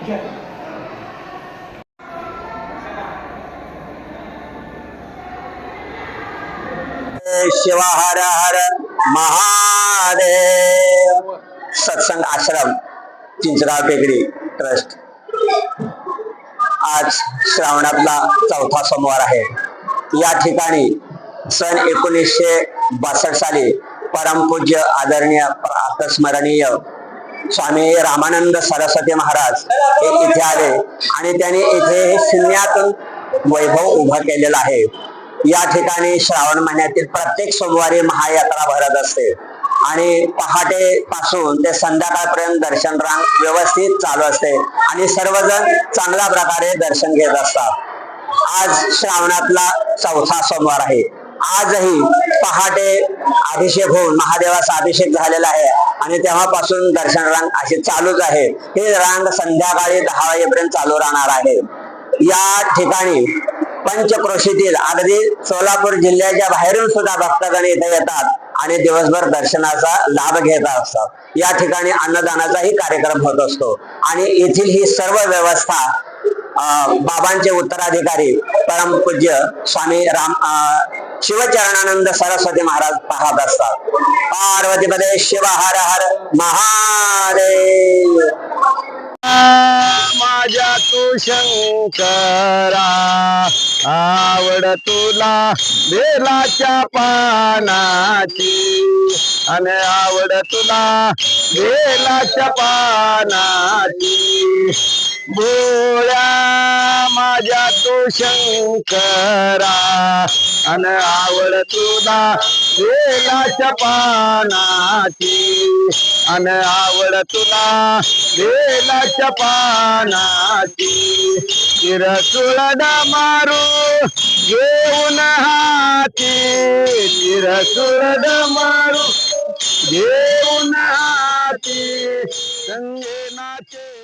शिवा हर हर महादेव। सत्संग आश्रम चिंचराव टेकडी ट्रस्ट. आज श्रावणातला चौथा सोमवार आहे. या ठिकाणी सन एकोणीसशे बासष्ट साली परमपूज्य आदरणीय प्रातस्मरणीय स्वामी रामानंद सरस्वती महाराज हे इथे आले आणि त्यांनी इथे हे शून्यातून वैभव उभं केलेलं आहे. या ठिकाणी श्रावण महिन्यातील प्रत्येक सोमवारी महायात्रा भरत असते. आणि पहाटे पासून ते संध्याकाळपर्यंत दर्शन रांग व्यवस्थित चालू असते आणि सर्वजण चांगल्या प्रकारे दर्शन घेत असतात. आज श्रावणातला चौथा सोमवार आहे. आजही पहाटे अभिषेक होऊन महादेवाचा अभिषेक झालेला आहे. आणि तेव्हापासून दर्शन रांग अशी चालूच आहे. हे रांग संध्याकाळी दहा वाजेपर्यंत चालू राहणार आहे. या ठिकाणी पंचक्रोशीतील अगदी सोलापूर जिल्ह्याच्या बाहेरून सुद्धा भक्तगण इथे येतात आणि दिवसभर दर्शनाचा लाभ घेत असतात. या ठिकाणी अन्नदानाचाही कार्यक्रम होत असतो. आणि येथील ही सर्व व्यवस्था अं, बाबांचे उत्तराधिकारी परमपूज्य स्वामी राम अं, शिवचरणानंद सरस्वती महाराज पाहत असतात. पार्वतीपदे शिव हर हर महादेव. माझ्या तू शंकरा आवड तुला बेलाच्या पानाची. आणि आवड तुला बेलाच्या पानाची. भोळ्या माझ्या तू शंकरा अन आवड तुला वेलाच्या पानाची आणि आवड तुला वेलाच्या पानाची तिरसुळड मारू घेऊन हाती. तिरसुळड मारू घेऊन हाती. संगेनाचे